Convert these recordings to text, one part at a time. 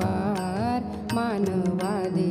बार मानवाद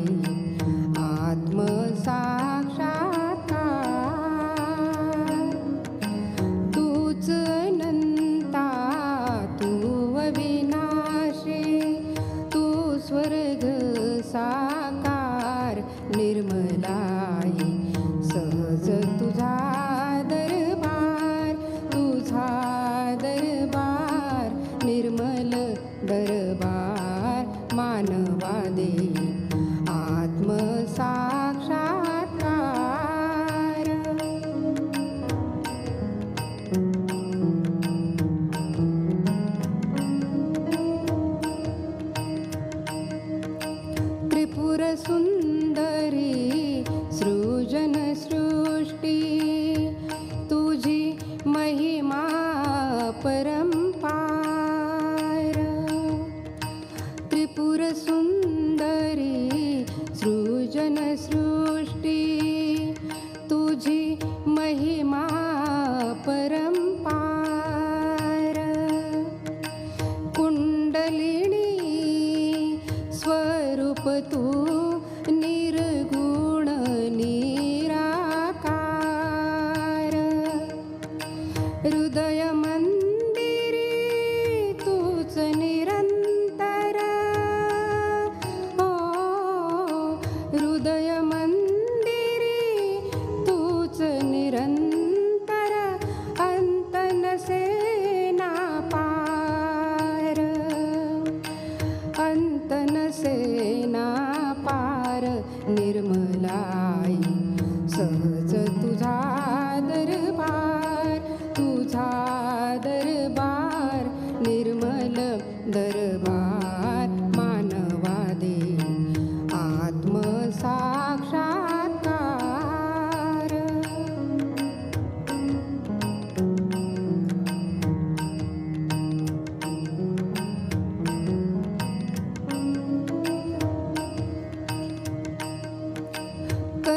पर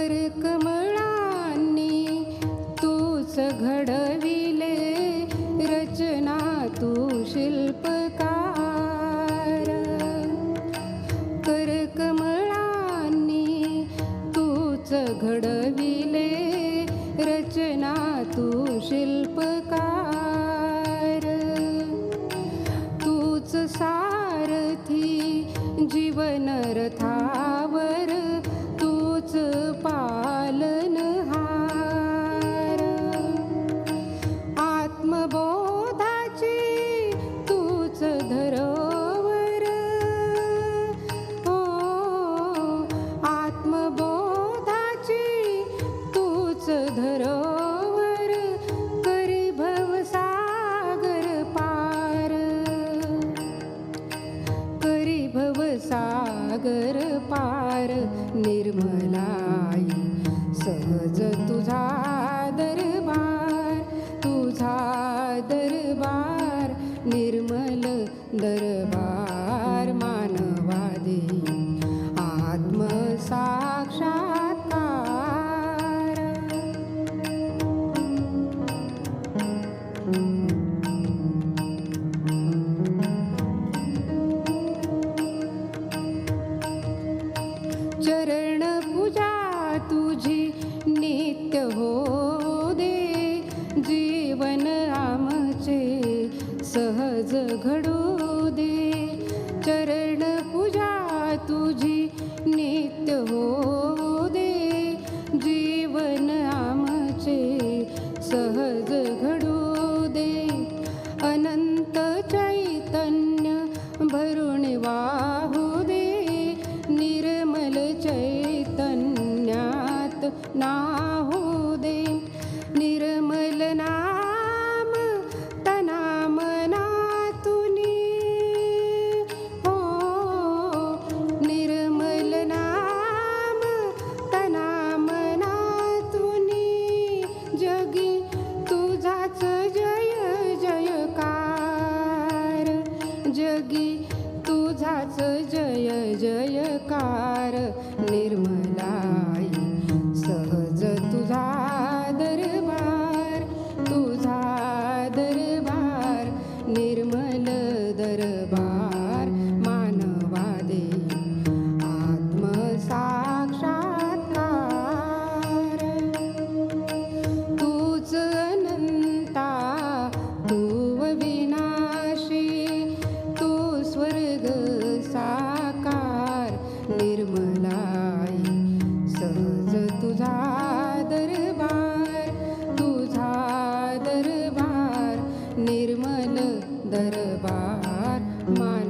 कर कमळांनी तूच घडविले रचना तू शिल्पकार. कर कमळांनी तूच घडविले रचना तू शिल्प सागर पार निर्मलाई सहज तुझा दरबार तुझा दरबार निर्मल दरबार. भरुण वाहुदे निर्मल चैतन्यात् ना जयकार। दरबार मा